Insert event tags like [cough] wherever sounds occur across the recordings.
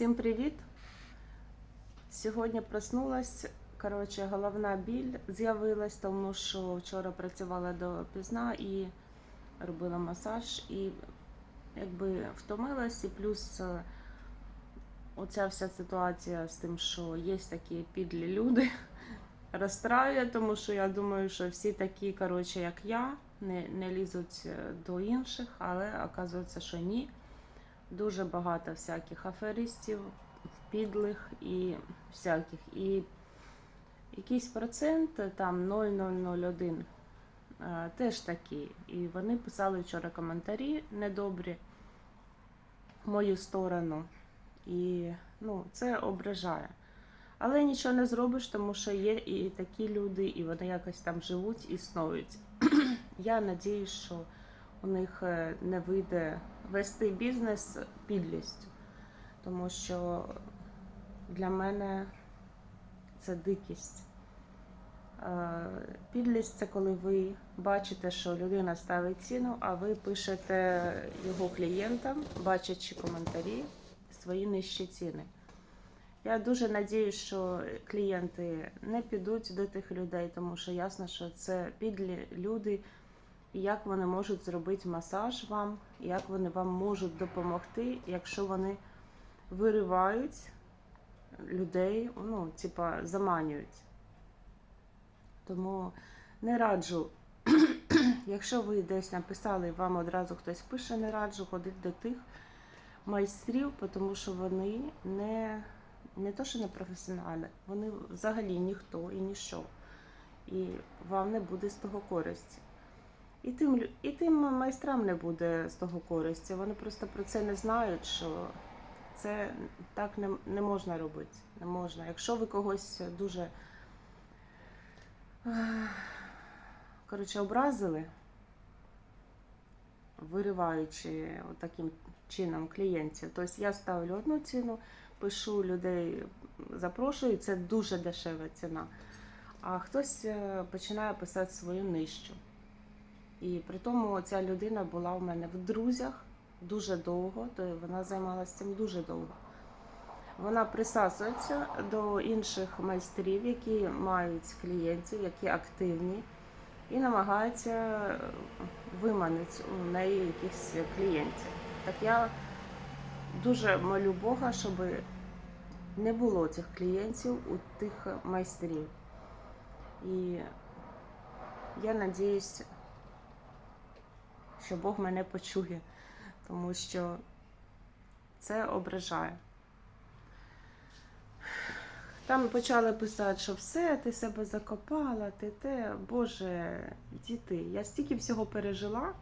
Всім привіт! Сьогодні проснулась. Коротше, головна біль з'явилась, тому що вчора працювала до пізна і робила масаж, і якби втомилась, і плюс е, оця вся ситуація з тим, що є такі підлі люди, [laughs] розстраює, тому що я думаю, що всі такі, коротше, як я, не, не лізуть е, до інших, але оказується, що ні. Дуже багато всяких аферистів, підлих і всяких. І якийсь процент, там 0,001, е, теж такі. І вони писали вчора коментарі недобрі в мою сторону. І ну, це ображає. Але нічого не зробиш, тому що є і такі люди, і вони якось там живуть, існують. [clears throat] Я надіюсь, що у них е, не вийде вести бізнес підлістю, тому що для мене це дикість. Е, Підлість це коли ви бачите, що людина ставить ціну, а ви пишете його клієнтам, бачачи коментарі, свої нижчі ціни. Я дуже надіюсь, що клієнти не підуть до тих людей, тому що ясно, що це підлі люди, як вони можуть зробити масаж вам, як вони вам можуть допомогти, якщо вони виривають людей, ну, типа, заманюють. Тому не раджу, [clears throat] якщо ви десь написали, і вам одразу хтось пише, не раджу ходити до тих майстрів, тому що вони не, не то, що не професіонали, вони взагалі ніхто і ніщо. І вам не буде з того користі. І тим, і тим майстрам не буде з того користі. Вони просто про це не знають, що це так не, не можна робити. Не можна. Якщо ви когось дуже коротше, образили, вириваючи таким чином клієнтів, тобто я ставлю одну ціну, пишу людей, запрошую, це дуже дешева ціна. А хтось е, починає писати свою нижчу. І при тому ця людина була у мене в друзях дуже довго, то вона займалася цим дуже довго. Вона присасується до інших майстрів, які мають клієнтів, які активні, і намагається виманити у неї якихось клієнтів. Так я дуже молю Бога, щоб не було цих клієнтів у тих майстрів. І я надіюсь, що Бог мене почує, тому що це ображає. Там почали писати, що все, ти себе закопала, ти те. Боже, діти, я стільки всього пережила.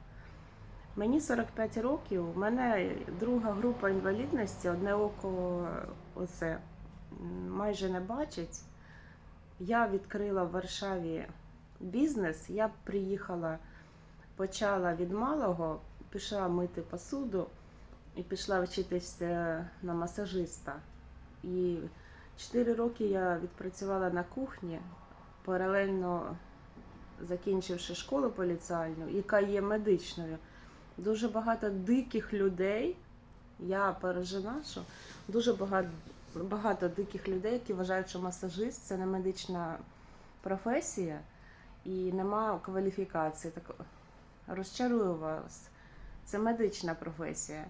Мені 45 років, у мене друга група інвалідності, одне око оце майже не бачить. Я відкрила в Варшаві бізнес, я приїхала почала від малого, пішла мити посуду і пішла вчитися на масажиста. І 4 роки я відпрацювала на кухні, паралельно закінчивши школу поліціальну, яка є медичною. Дуже багато диких людей. Я поражена, що дуже багато, багато диких людей, які вважають, що масажист це не медична професія і немає кваліфікації. Так розчарую вас. Це медична професія.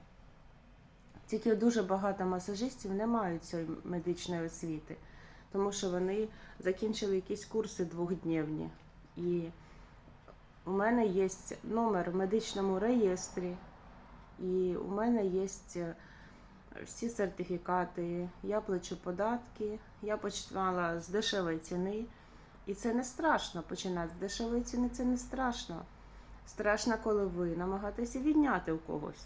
Тільки дуже багато масажистів не мають цієї медичної освіти, тому що вони закінчили якісь курси двохдневні. І у мене є номер в медичному реєстрі, і у мене є всі сертифікати, я плачу податки, я починала з дешевої ціни. І це не страшно починати з дешевої ціни, це не страшно. Страшно, коли ви намагаєтеся відняти у когось.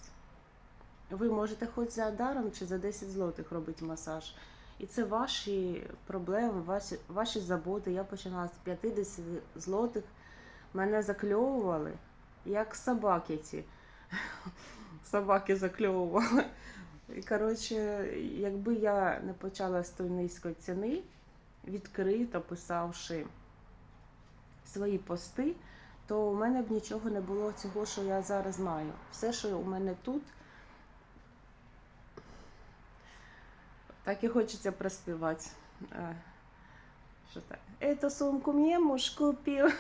Ви можете хоч за даром чи за 10 злотих робити масаж. І це ваші проблеми, ваші, ваші заботи. Я починала з 50 злотих. Мене закльовували, як собаки ці. [laughs] Собаки закльовували. І, коротше, якби я не почала з тої низької ціни, відкрито писавши свої пости, то у мене б нічого не було цього, що я зараз маю. Все, що у мене тут, Так і хочеться проспівати. Е, Що так? Эту сумку муж купив.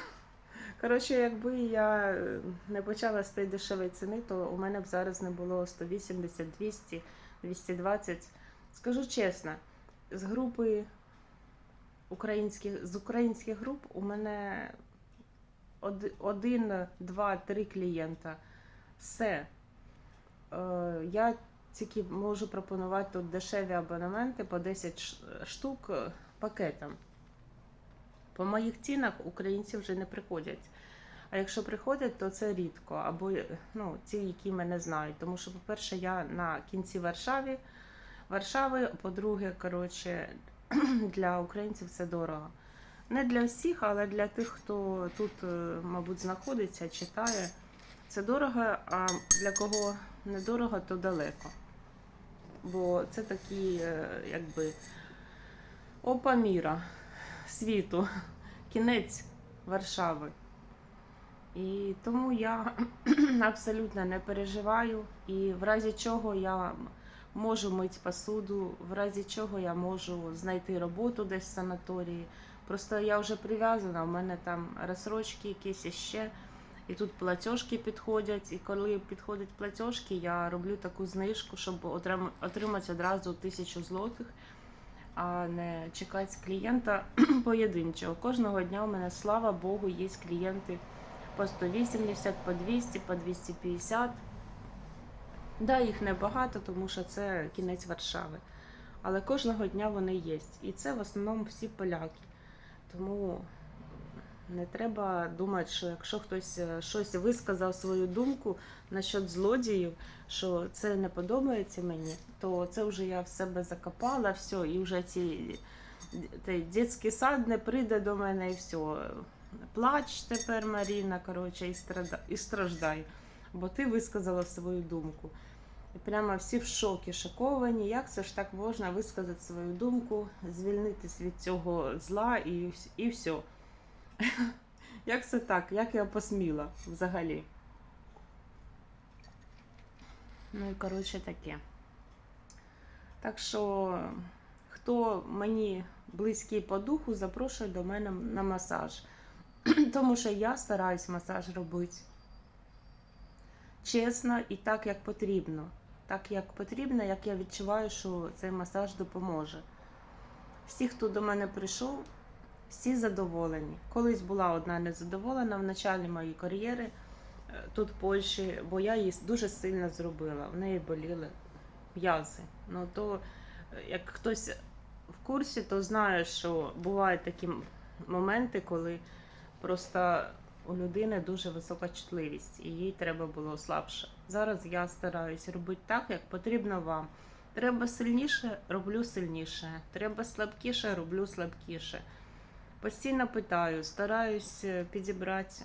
Коротше, якби я е, не почала з тієї дешевої ціни, то у мене б зараз не було 180, 200, 220. Скажу чесно, з групи українських, з українських груп у мене один, два, три клієнта. Все. Е, Я тільки можу пропонувати тут дешеві абонементи по 10 штук е, пакетом. По моїх цінах українці вже не приходять. А якщо приходять, то це рідко. Або е, ну, ті, які мене знають. Тому що, по-перше, я на кінці Варшави, Варшави, по-друге, коротше, [clears throat] для українців це дорого. Не для всіх, але для тих, хто тут, е, мабуть, знаходиться, читає. Це дорого, а для кого недорого, то далеко. Бо це такі, е, якби, опа міра світу, кінець Варшави. І тому я [clears throat] абсолютно не переживаю. І в разі чого я можу мити посуду, в разі чого я можу знайти роботу десь в санаторії. Просто я вже прив'язана, у мене там розсрочки якісь іще. І тут платіжки підходять. І коли підходять платіжки, я роблю таку знижку, щоб отримати одразу тисячу злотих, а не чекати клієнта [clears throat] поєдинчого. Кожного дня у мене, слава Богу, є клієнти по 180, по 200, по 250. Да, їх небагато, тому що це кінець Варшави. Але кожного дня вони є. І це в основному всі поляки. Тому не треба думати, що якщо хтось е, щось висказав свою думку насчет злодіїв, що це не подобається мені, то це вже я в себе закопала, все, і вже ці дитячий сад не прийде до мене і все. Плач тепер, Маріна, коротше, і страждай, бо ти висказала свою думку. І прямо всі в шокі, шоковані. Як це ж так можна висказати свою думку, звільнитись від цього зла і, і все. [laughs] Як це так? Як я посміла взагалі? Ну і коротше таке. Так що, хто мені близький по духу, запрошую до мене на масаж. [clears throat] Тому що я стараюсь масаж робити чесно і так, як потрібно. Так, як потрібно, як я відчуваю, що цей масаж допоможе. Всі, хто до мене прийшов, всі задоволені. Колись була одна незадоволена в началі моєї кар'єри е, тут в Польщі, бо я її дуже сильно зробила. В неї боліли м'язи. Ну то е, як хтось в курсі, то знає, що бувають такі моменти, коли просто у людини дуже висока чутливість, і їй треба було слабше. Зараз я стараюсь робити так, як потрібно вам. Треба сильніше, роблю сильніше. Треба слабкіше, роблю слабкіше. Постійно питаю, стараюсь е, підібрати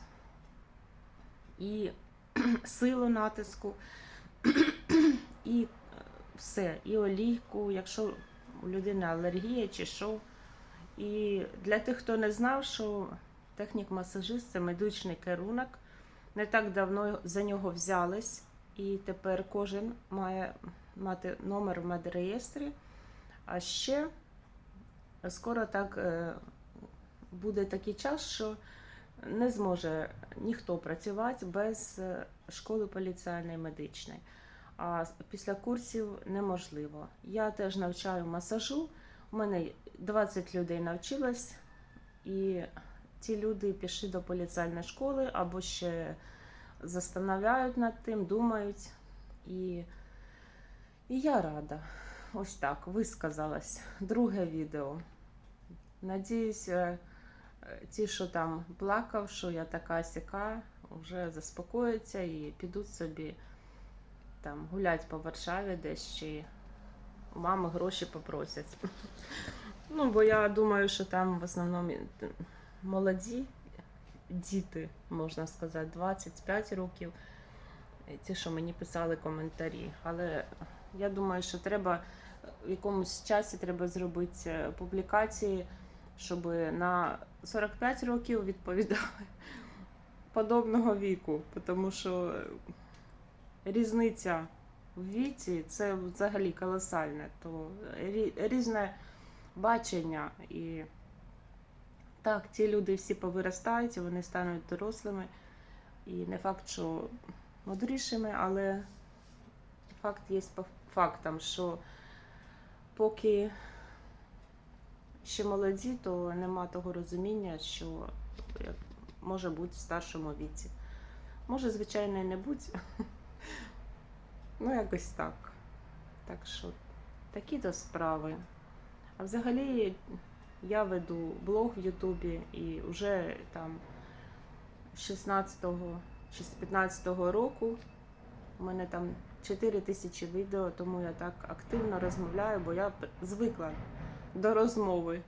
і [clears throat] силу натиску, [clears throat] і е, все, і олійку, якщо у людини алергія чи що. І для тих, хто не знав, що технік-масажист це медичний керунок. Не так давно за нього взялись, і тепер кожен має мати номер в медреєстрі. А ще скоро так е, буде такий час, що не зможе ніхто працювати без е, школи поліціальної медичної. А після курсів неможливо. Я теж навчаю масажу. У мене 20 людей навчилось, і ці люди пішли до поліціальної школи або ще застановляють над тим, думають. І, і я рада. Ось так висказалась. Друге відео. Надіюсь, е, ті, що там плакав, що я така сяка, вже заспокояться і підуть собі там гулять по Варшаві десь чи у мами гроші попросять. [laughs] Ну, бо я думаю, що там в основному молоді діти, можна сказати, 25 років, е, ті, що мені писали коментарі. Але я думаю, що треба в якомусь часі треба зробити е, публікації, щоб на 45 років відповідали [laughs] подобного віку, тому що е, різниця в віці, це взагалі колосальне. То різне бачення. І так, ті люди всі повиростають, і вони стануть дорослими. І не факт, що мудрішими, але факт є по фактам, що поки ще молоді, то нема того розуміння, що може бути в старшому віці. Може, звичайно, і не бути. [laughs] Ну, якось так. Так що такі то справи. А взагалі я веду блог в Ютубі і вже там з 16-го чи з 15-го року у мене там 4 тисячі відео, тому я так активно розмовляю, бо я звикла до розмови.